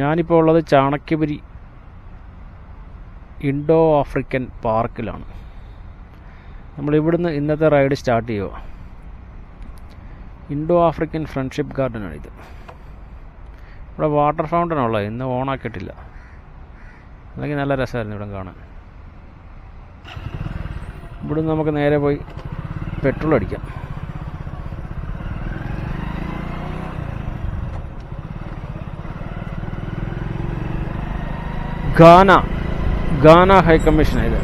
ഞാനിപ്പോൾ ഉള്ളത് Chanakyapuri Indo African പാർക്കിലാണ്. നമ്മൾ ഇവിടുന്ന് ഇന്നത്തെ റൈഡ് സ്റ്റാർട്ട് ചെയ്യുക ഇൻഡോ ആഫ്രിക്കൻ ഫ്രണ്ട്ഷിപ്പ് ഗാർഡനാണ് ഇത് ഇവിടെ വാട്ടർ ഫൗണ്ടൻ ഉള്ളത് ഇന്ന് ഓണാക്കിയിട്ടില്ല. അല്ലെങ്കിൽ നല്ല രസമായിരുന്നു ഇവിടെ കാണാൻ. ഇവിടുന്ന് നമുക്ക് നേരെ പോയി പെട്രോൾ അടിക്കാം. ഗാന ഗാന ഹൈ കമ്മീഷനാണ് ഇത്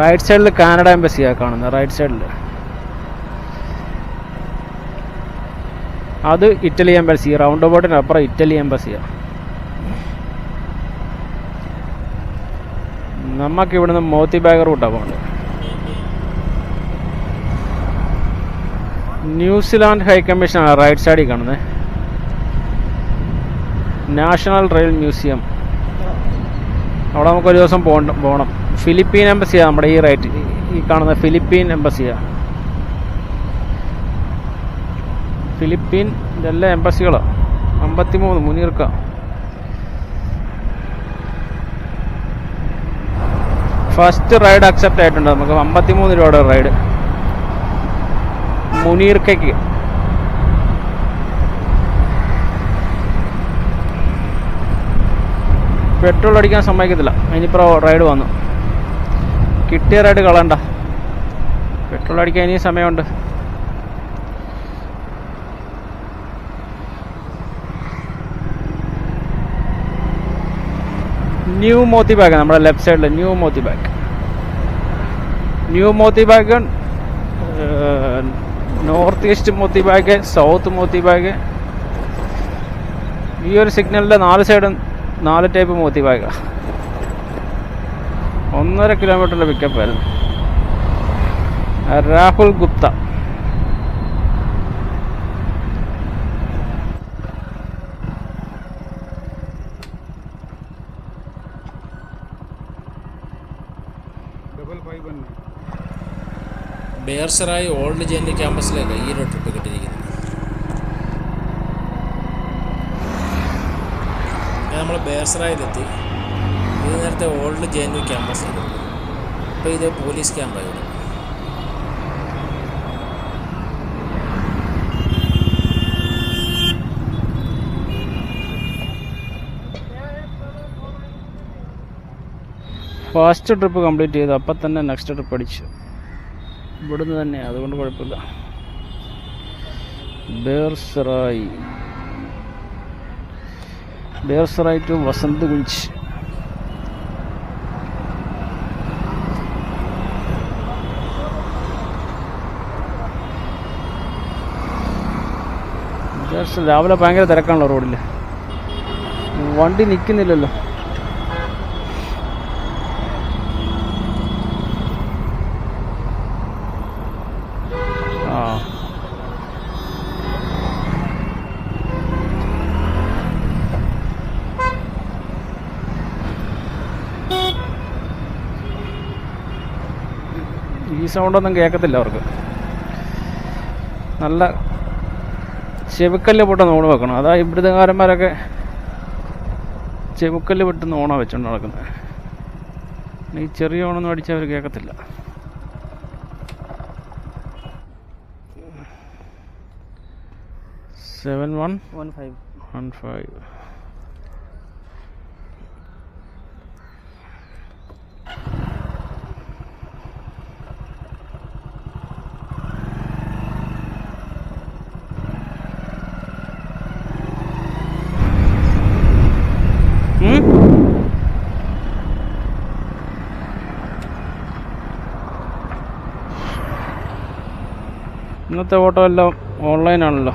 റൈറ്റ് സൈഡിൽ കാനഡ എംബസിയാണ് കാണുന്നത് റൈറ്റ് സൈഡിൽ അത് ഇറ്റലി എംബസി റൗണ്ട് അബൌട്ടിന് അപ്പുറം ഇറ്റലി എംബസിയാണ് നമുക്ക് ഇവിടുന്ന് മോത്തി ബാഗ് റൂട്ടാണ് പോകേണ്ടത് ന്യൂസിലാൻഡ് ഹൈ കമ്മീഷനാണ് റൈറ്റ് സൈഡിൽ കാണുന്നത് നാഷണൽ റെയിൽ മ്യൂസിയം. അവിടെ നമുക്ക് ഒരു ദിവസം പോകണ്ട പോകണം ഫിലിപ്പീൻ എംബസിയാണ് നമ്മുടെ ഈ റൈറ്റ് ഈ കാണുന്ന ഫിലിപ്പീൻ എംബസിയാണ് ഫിലിപ്പീൻ ഇതെല്ലാം എംബസികളാണ് അമ്പത്തിമൂന്ന് മുനീർക്ക. ഫസ്റ്റ് റൈഡ് അക്സെപ്റ്റ് ആയിട്ടുണ്ട്. നമുക്ക് അമ്പത്തിമൂന്ന് രൂപയുടെ റൈഡ്. മുനീർക്കയ്ക്ക്. പെട്രോൾ അടിക്കാൻ സമ്മതിക്കത്തില്ല. ഇനിയിപ്പോൾ റൈഡ് വന്നു. കിട്ടിയ റൈഡ് കളണ്ട പെട്രോൾ അടിക്കാൻ ഇനിയും സമയമുണ്ട്. ന്യൂ മോത്തി ബാഗ് നമ്മുടെ ലെഫ്റ്റ് സൈഡിൽ New Moti Bagh New Moti Bagh North East Moti Bagh South Moti Bagh ഈ ഒരു സിഗ്നലിന്റെ നാല് സൈഡും നാല് ടൈപ്പ് മോത്തി ബാഗ ഒന്നര കിലോമീറ്ററിന്റെ പിക്കപ്പ് ആയിരുന്നു. രാഹുൽ ഗുപ്ത. ബേർസറായി ഓൾഡ് ജെന്നി ക്യാമ്പസിലേക്ക് ഈ ഒരു ട്രിപ്പ് കിട്ടിയിരിക്കുന്നത് നമ്മൾ ബേസറായിലെത്തി ഇത് നേരത്തെ ഓൾഡ് ജെ എൻ യു ക്യാമ്പസായിരുന്നു അപ്പോൾ ഇത് പോലീസ് ക്യാമ്പായി ഇവിടെ. ഫസ്റ്റ് ട്രിപ്പ് കംപ്ലീറ്റ് ചെയ്തു. അപ്പം തന്നെ നെക്സ്റ്റ് ട്രിപ്പ് അടിച്ചു ഇവിടുന്ന് തന്നെ അതുകൊണ്ട് കുഴപ്പമില്ല. ബേർസറായി ബേർസറായി ടു വസന്ത് കുഞ്ച്. രാവിലെ ഭയങ്കര തിരക്കാണല്ലോ റോഡിൽ വണ്ടി നിൽക്കുന്നില്ലല്ലോ ആ ഈ സൗണ്ടൊന്നും കേൾക്കത്തില്ല അവർക്ക്. നല്ല ചെവിക്കല്ല് പൊട്ട നോണ് വെക്കണം. അതാ ഇവിടുത്തുകാരന്മാരൊക്കെ ചെവിക്കല്ല് പൊട്ടുന്ന ഓണ വെച്ചോണ്ട് നടക്കുന്നത് ഈ ചെറിയ ഓണൊന്നും അടിച്ചാൽ അവർ കേൾക്കത്തില്ല seven one one five. One five. ഇന്നത്തെ ഓട്ടോ എല്ലാം ഓൺലൈനാണല്ലോ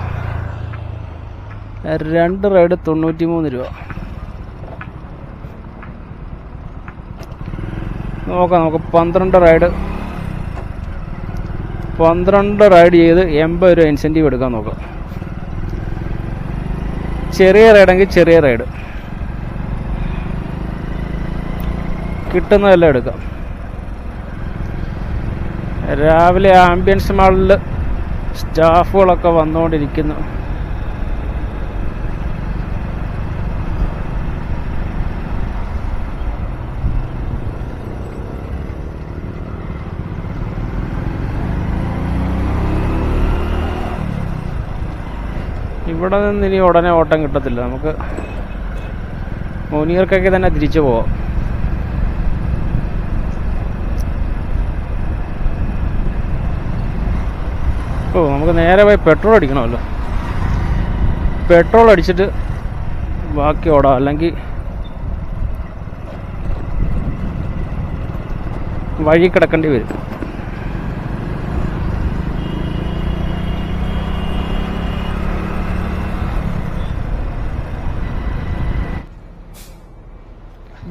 രണ്ട് റൈഡ് തൊണ്ണൂറ്റി മൂന്ന് രൂപ. നോക്കാം നമുക്ക് പന്ത്രണ്ട് റൈഡ് പന്ത്രണ്ട് റൈഡ് ചെയ്ത് എൺപത് രൂപ ഇൻസെന്റീവ് എടുക്കാൻ നോക്കാം. ചെറിയ റൈഡെങ്കിൽ ചെറിയ റൈഡ് കിട്ടുന്നതെല്ലാം എടുക്കാം. രാവിലെ ആംബിയൻസ് മാളിൽ സ്റ്റാഫുകളൊക്കെ വന്നുകൊണ്ടിരിക്കുന്നു. ഇവിടെ നിന്ന് ഇനി ഉടനെ ഓട്ടം കിട്ടത്തില്ല. നമുക്ക് മൂന്നിയർക്കൊക്കെ തന്നെ തിരിച്ചു പോവാം. ഓ നമുക്ക് നേരെ പോയി പെട്രോൾ അടിക്കണമല്ലോ. പെട്രോൾ അടിച്ചിട്ട് ബാക്കി ഓടാം. അല്ലെങ്കിൽ വഴി കിടക്കേണ്ടി വരും.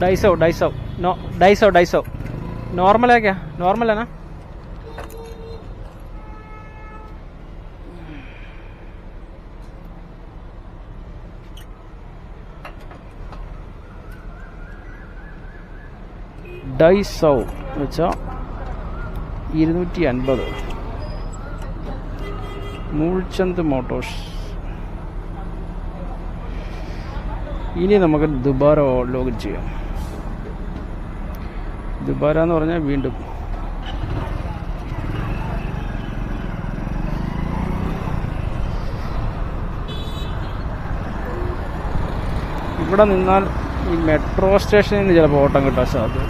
ഡൈസോ ഡൈസോ നോ ഡൈസോ ഡൈസോ നോർമൽ है ഡൈസോ എന്ന് വെച്ചാൽ ഇരുന്നൂറ്റി അൻപത് മൂൾചന്ദ് മോട്ടോഷ് ഇനി നമുക്ക് ദുബാര ലോഗിൻ ചെയ്യാം. ദുബാര എന്ന് പറഞ്ഞാൽ വീണ്ടും. ഇവിടെ നിന്നാൽ ഈ മെട്രോ സ്റ്റേഷനിൽ നിന്ന് ചിലപ്പോൾ ഓട്ടം കിട്ടാൻ സാധ്യത.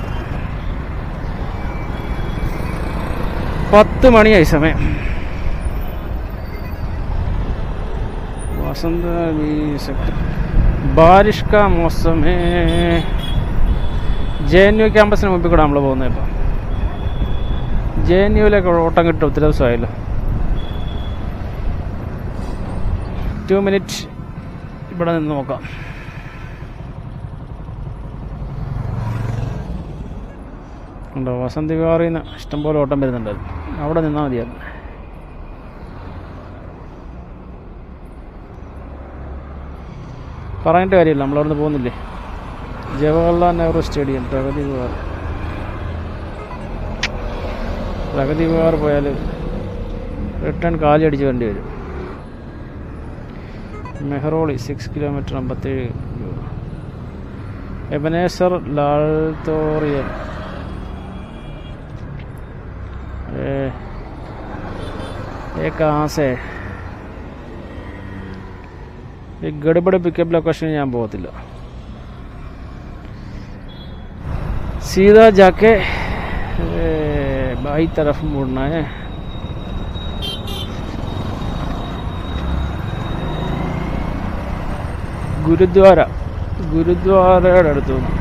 പത്ത് മണിയായി സമയം. വസന്ത സെക്ടർ ബാരിഷ് കാ മോസം ഹേ ജെ എൻ യു ക്യാമ്പസിന് മുമ്പിൽ കൂടെ നമ്മൾ പോകുന്നത് ഇപ്പം. ജെ എൻ യുവിലേക്ക് ഓട്ടം കിട്ടും ഒത്തിരി ദിവസമായല്ലോ. ടു മിനിറ്റ് ഇവിടെ നിന്ന് നോക്കാം. ഉണ്ടോ? വസന്ത് വിഹാറിൽ ഇഷ്ടംപോലെ ഓട്ടം വരുന്നുണ്ടായിരുന്നു. അവിടെ നിന്നാൽ മതിയായിരുന്നു പറഞ്ഞിട്ട് കാര്യമില്ല നമ്മളവിടുന്ന് പോകുന്നില്ലേ? ജവഹർലാൽ നെഹ്റു സ്റ്റേഡിയം പ്രഗതി വിഹാർ. പ്രഗതി വിഹാർ പോയാൽ റിട്ടേൺ കാലടിച്ച് വേണ്ടി വരും. മെഹ്റോളി സിക്സ് കിലോമീറ്റർ അമ്പത്തേഴ് എബനേസർ ലാൾത്തോറിയൽ ये कहाँ से है? एक गड़बड़ पिकअप लोकेशन यहाँ പോകത്തില്ല सीधा जाके ए, बाई तरफ मुड़ना है ഗുരുദ്വാര ഗുരുദ്വാരയുടെ അടുത്ത് നിന്ന്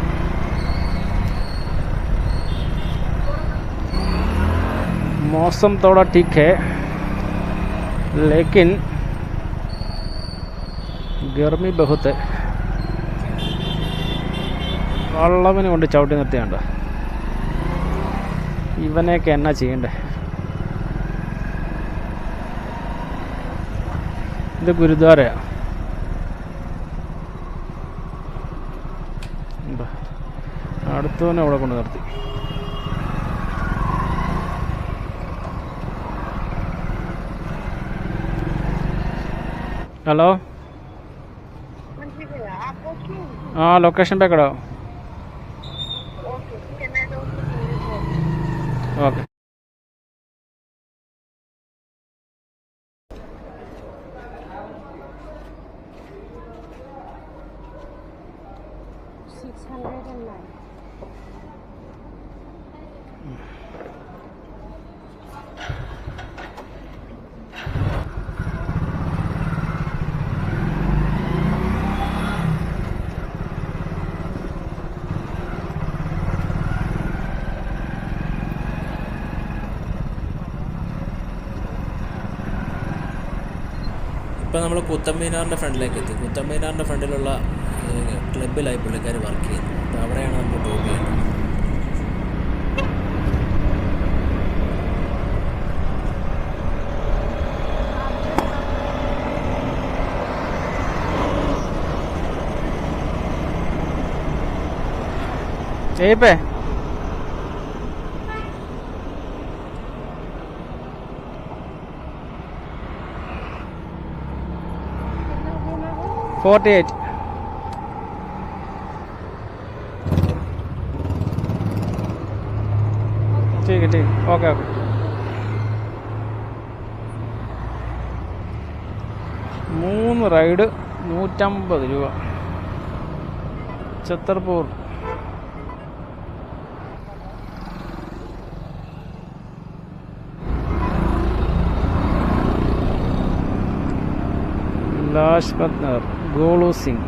मौसम थोड़ा ठीक है लेकिन गर्मी बहुत है വള്ളവിനെ കൊണ്ട് ചവിട്ടി നിർത്തിയാണ്ട ഇവനെയൊക്കെ എന്നാ ചെയ്യണ്ടേ ഇത് ഗുരുദ്വാരയാ ഉണ്ടോ? അടുത്തവനെ അവിടെ കൊണ്ട് നിർത്തി హలో? లొకేషన్ ఎక్కడ ఓకే. ഇപ്പം നമ്മൾ കുത്തമ്പീനാറിന്റെ ഫ്രണ്ടിലേക്ക് എത്തി. കുത്തമ്പീനാറിന്റെ ഫ്രണ്ടിലുള്ള ക്ലബിലായി പുള്ളിക്കാർ വർക്ക് ചെയ്യുന്നത് അപ്പോൾ അവിടെയാണ് നമ്മൾ ഡ്രോപ്പ് ചെയ്യേണ്ടത് यहीं पे फोर्टी एट ठीक है ठीक है ओके ओके മൂന്ന് റൈഡ് നൂറ്റമ്പത് രൂപ ഛത്തർപൂർ ലാജ്പത് നഗർ ഗോളു സിംഗ്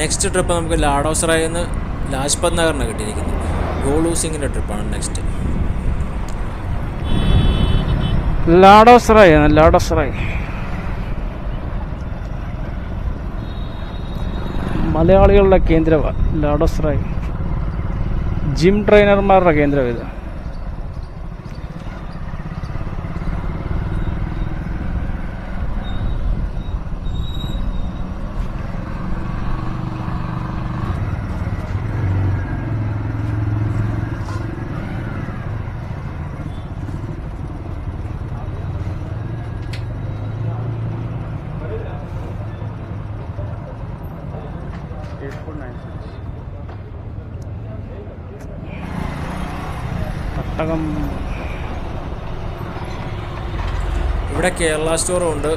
നെക്സ്റ്റ് ട്രിപ്പ് നമുക്ക് ലാഡോസറായിൽ നിന്ന് ലാജ്പത് നഗറിനാണ് കിട്ടിയിരിക്കുന്നത്. ഗോളു സിംഗിന്റെ ട്രിപ്പാണ് നെക്സ്റ്റ് ലാഡോസറായി ലാഡോസറായി മലയാളികളുടെ കേന്ദ്രമാണ് ലാഡോസറായി ജിം ട്രെയിനർമാരുടെ കേന്ദ്രം ഇത്? തട്ടകം ഇവിടെ കേരള സ്റ്റോറും ഉണ്ട്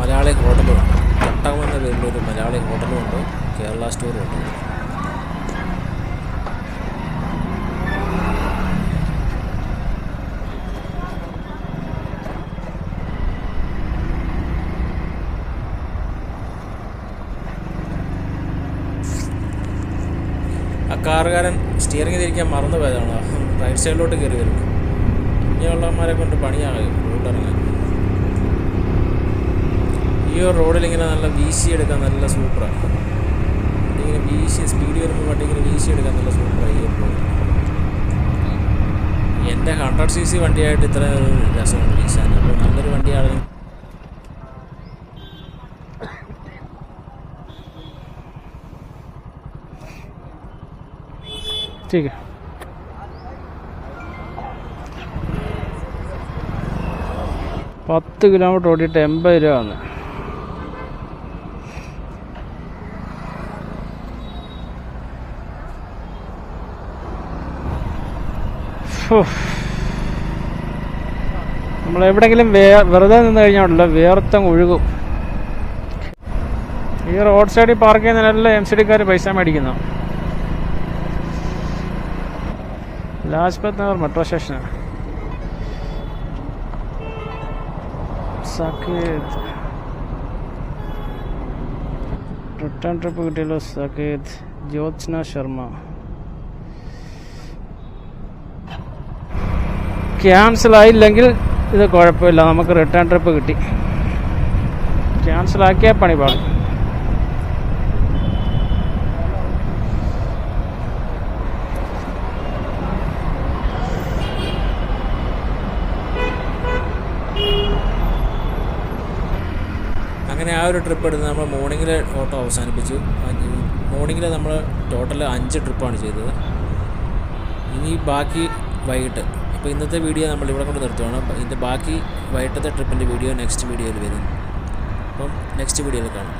മലയാളി ഹോട്ടലും. ഉണ്ട് തട്ടകം എന്ന പേരിലൊരു മലയാളി ഹോട്ടലും ഉണ്ട് കേരള സ്റ്റോറും ഉണ്ട് ആ കാറുകാരൻ സ്റ്റിയറിംഗ് തിരിക്കാൻ മറന്നു പോയതാണ് റൈറ്റ് സൈഡിലോട്ട് കയറി വരുന്നു ഇനിയുള്ളവന്മാരെ കൊണ്ട് പണിയാകും റോഡിറങ്ങാൻ ഈ ഒരു റോഡിൽ ഇങ്ങനെ നല്ല വീശി എടുക്കാൻ നല്ല സൂപ്പറാണ് ഇങ്ങനെ വീശി സ്പീഡ് വരുമ്പോൾ വണ്ടി ഇങ്ങനെ വീശി എടുക്കാൻ നല്ല സൂപ്പറാണ് ഈ ഒരു റോഡ് എൻ്റെ ഹൺഡ്രഡ് സി സി വണ്ടിയായിട്ട് ഇത്ര ഒരു രസമാണ് വീശാൻ അപ്പോൾ നല്ലൊരു വണ്ടിയാണ് ठीक है പത്ത് കിലോമീറ്റർ ഓടിയിട്ട് എൺപത് രൂപ വന്ന്. നമ്മൾ എവിടെങ്കിലും വെറുതെ നിന്ന് കഴിഞ്ഞാണല്ലോ വേർത്തം ഒഴുകും. ഈ റോഡ് സൈഡിൽ പാർക്ക് ചെയ്യുന്നതിനെല്ലാം എം സി ഡിക്കാർ പൈസ മേടിക്കുന്നു. ലാജ്പത് നഗർ മെട്രോ സ്റ്റേഷനാണ്. സക്കേത് റിട്ടേൺ ട്രിപ്പ് കിട്ടിയല്ലോ സക്കേത് ജ്യോത്സ്ന ശർമ്മ ക്യാൻസൽ ആയില്ലെങ്കിൽ ഇത് കുഴപ്പമില്ല. നമുക്ക് റിട്ടേൺ ട്രിപ്പ് കിട്ടി. ക്യാൻസൽ ആക്കിയാൽ പണി പാടും അങ്ങനെ ആ ഒരു ട്രിപ്പ് എടുത്ത് നമ്മൾ മോർണിംഗിൽ ഓട്ടോ അവസാനിപ്പിച്ചു. മോർണിംഗിൽ നമ്മൾ ടോട്ടൽ അഞ്ച് ട്രിപ്പാണ് ചെയ്തത്. ഇനി ബാക്കി വൈകിട്ട് അപ്പോൾ ഇന്നത്തെ വീഡിയോ നമ്മൾ ഇവിടെ കൊണ്ട് നിർത്തുകയാണ് ഇതിന്റെ ബാക്കി വൈകിട്ടത്തെ ട്രിപ്പിന്റെ വീഡിയോ നെക്സ്റ്റ് വീഡിയോയിൽ വരും. അപ്പം നെക്സ്റ്റ് വീഡിയോയിൽ കാണാം.